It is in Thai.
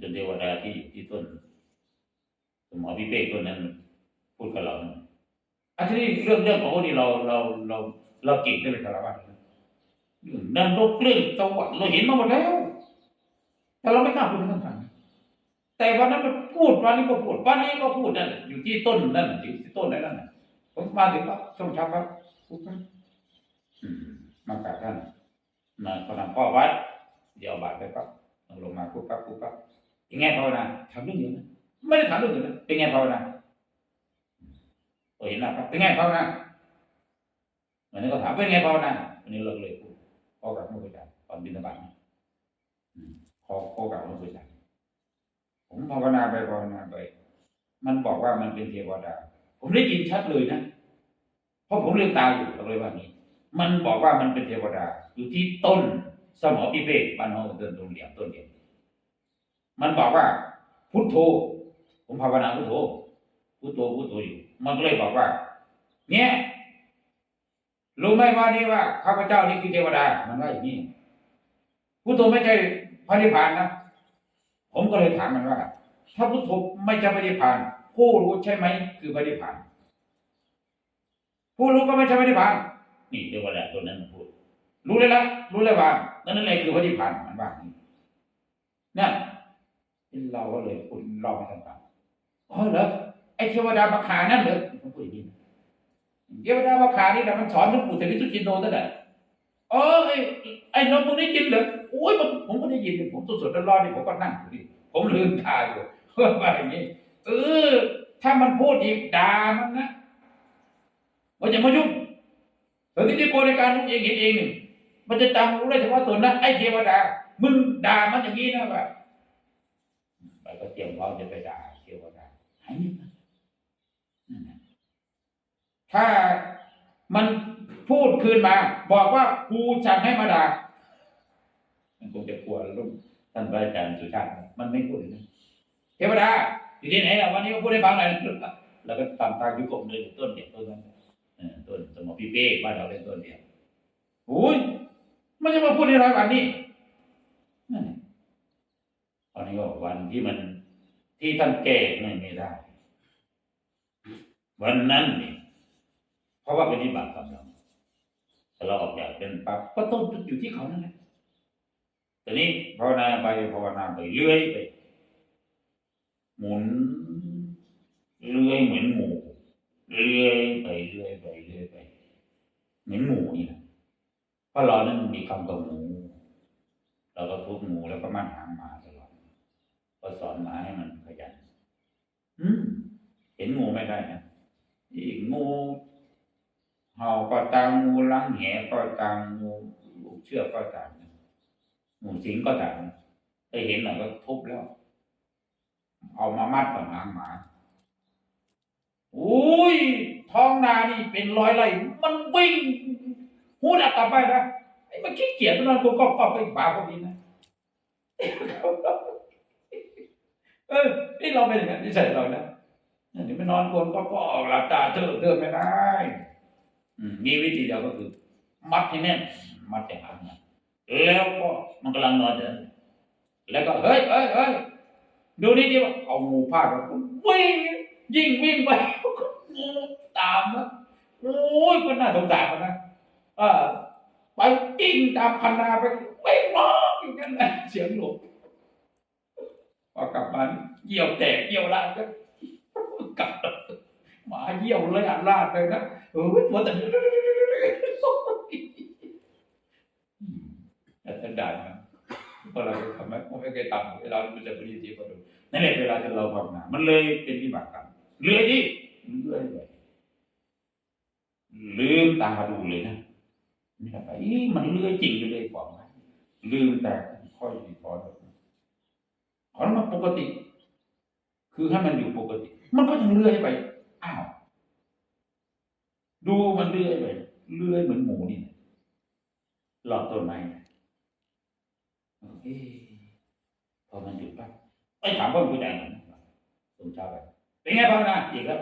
จนเทวดาที่อยู่ที่ต้นหมอพิเภกต้นนั้น พูดกับเราอันนี้เรื่องเรื่องของพวกนี้เราเราเราเราเก่งได้เป็นคารวะเรื่องนรกเรื่องสวรรค์เราเห็นมาหมดแล้ว แต่เราไม่กล้าพูดให้ท่านฟังแต่วันนั้นมันพูดวันนี้ก็พูดวันนี้ก็พูดนั่นอยู่ที่ต้นนั่นอยู่ที่ต้นนั่นผมมาถึงปั๊บช่วงเช้าปั๊บพูดปั๊บมากราบท่านมาขอนำพ่อวัดเดี๋ยวบาตรไปปั๊บลงมาปุ๊บปั๊บปุ๊บปั๊บ เป็นไงภาวนาถามเรื่องอื่นนะไม่ได้ถามเรื่องอื่นนะเป็นไงภาวนาเห็นหน้าปั๊บเป็นไงภาวนาวันนี้ก็ถามเป็นไงภาวนาวันนี้เราเลยพูดพอกลับมาคุยกันตอนบินบาตนะอืมพอพอกลับมาคุยกันผมภาวนาไปภาวนาไป มันบอกว่ามันเป็นเทวดา ผมได้ยินชัดเลยนะเพราะผมเรียนตาอยู่เราเลยว่านี้ มันบอกว่ามันเป็นเทวดา อยู่ที่ต้นสมอพิเภกบ้านเราเดินตรงเหลี่ยมต้นเดียว มันบอกว่าพุทโธผมภาวนาพุทโธพุทโธพุทโธอยู่มันก็เลยบอกว่า เนี่ยรู้ไหมว่านี่ว่าข้าพเจ้านี่คือเทวดา มันว่าอย่างนี้พุทโธไม่ใช่พระนิพพานนะผมก็เลยถามมันว่า ถ้าพุทโธไม่ใช่พระนิพพาน ผู้รู้ใช่ไหมคือพระนิพพาน ผู้รู้ก็ไม่ใช่พระนิพพาน นี่เทวดาตัวนั้นพูด รู้เลยละรู้เลยว่านั่นนั่นแหละคือพระนิพพานมันว่าอย่างนี้นั่น เราก็เลยคุณเล่าให้ท่านฟังอ๋อเหรอไอเทวดาบักขานั่นเหรอผมพูดอย่างนี้เทวดาบักขานี่นะมันสอนหลวงปู่เสรีสุจินโนตั้งแต่เออไอไอ้น้องมึงได้ยินเหรอโอ้ยผมผมก็ได้ยินผมสดๆร้อนๆนี่ผมก็นั่งอยู่นี่ผมลืมตาอยู่เพื่อว่าอย่างนี้เออถ้ามันพูดอีกด่ามันนะมันจะมายุ่งแต่ที่โกในการรู้เองเห็นเองนี่มันจะจำรู้ได้เฉพาะตนนะไอ้เทวดา มึงด่ามันอย่างนี้นะว่า ไปก็เตรียมพร้อมจะไปด่าเทวดาหายเงียบถ้ามันพูดคืนมา บอกว่ากูสั่งให้มาด่ามันคงจะกลัวรุ่นท่านพระอาจารย์สุชาติมันไม่พูดเลยนะเทวดาอยู่ที่ไหนล่ะวันนี้ก็พูดให้ฟังหน่อยแล้วก็ตามทางยุคมเลยต้นเดียวต้นนั้นต้นสมอพิเภกบ้านเราเล่นต้นเดียวโอ้ยมันจะมาพูดในร้อยวันนี้ อนนี้ก็วันที่มันที่ท่านแก้ไม่ไม่ได้ วันนั้นนี่เพราะว่าเป็นนิบาตกรรมเราแต่เราออกจากเป็นปั๊บก็ต้นอยู่ที่เขานั่นแหละต่นี้ภาวนาไปภาวนาไปเรื่อยไป หมุนเลื่อยเหมือนหมูเลื่อยไปเลื่อยไปเลื่อยไปเหมือนหมูนี่นะเพราะเรานั้นมีคำกับหมูเราก็ทุบหมูแล้วก็มันหางหมา ก็สอนหมาให้มันขยันอืมเห็นงูไม่ได้นะอีกงูเห่าก็ตามงูล้างแหก็ตามงูลูกเชือกก็ตามหมูสิงก็ตามได้เห็นหน่อยก็ทุบแล้ว เอามามัดกับหางหมาอุ้ยท้องนานี่เป็นร้อยไร่มันวิ่งหูดับกลับไปนะไอ้มันขี้เกียจมันนอนกก็ก็ไปบาพวกนี้นะ เออนี่เราเป็นอย่างนั้นนิสัยเรานะนี่ไม่นอนกวนก็ก็ออกหลับตาเถอะเถอะไม่ได้มีวิธีเดียวก็คือ มัดให้แน่นมัดแต่หางมันแล้วก็มันกำลังนอนอยู่นั้นแล้วก็เฮ้ยเฮ้ยเฮ้ยดูนี่ที่ว่าเอางูพาดแล้ววิ่งยิ่งวิ่งไปงูตามนะโอ้ยมันน่าสงสารมันนะเออไปกิ้งตามคันนาไปไม่ร้องอยู่กันนเสียงหลบ พอกลับมาเยี่ยวแตกเยี่ยวลาดก็กลับหมาเยี่ยวเลยอะลาดเลยนะเออตัวแต่แต่ด่านะเพราะเราทำไมไม่เคยทำเวลาเราจะปฏิทินก็ดูนั่นแหละเวลาจะเราภาวนามันเลยเป็นวิบากกรรมเลื่อยดิเลื่อยไปลืมตาดูเลยนะนี่แหละไปมันเลื่อยจริงเลยบอกไหมลืมแต่ค่อยดีพอแล้ว ขอมันปกติ คือให้มันอยู่ปกติ มันก็ยังเลื่อยไป อ้าว ดูมันเลื่อยไป เลื่อยเหมือนหมูนี่หลอดต้นไม้นเอ๊พอมันหยุดปั๊บไอ้ถามว่าผู้ใดหน่อยนะสมชาไปเป็นไงบ้างนะอีกแล้ว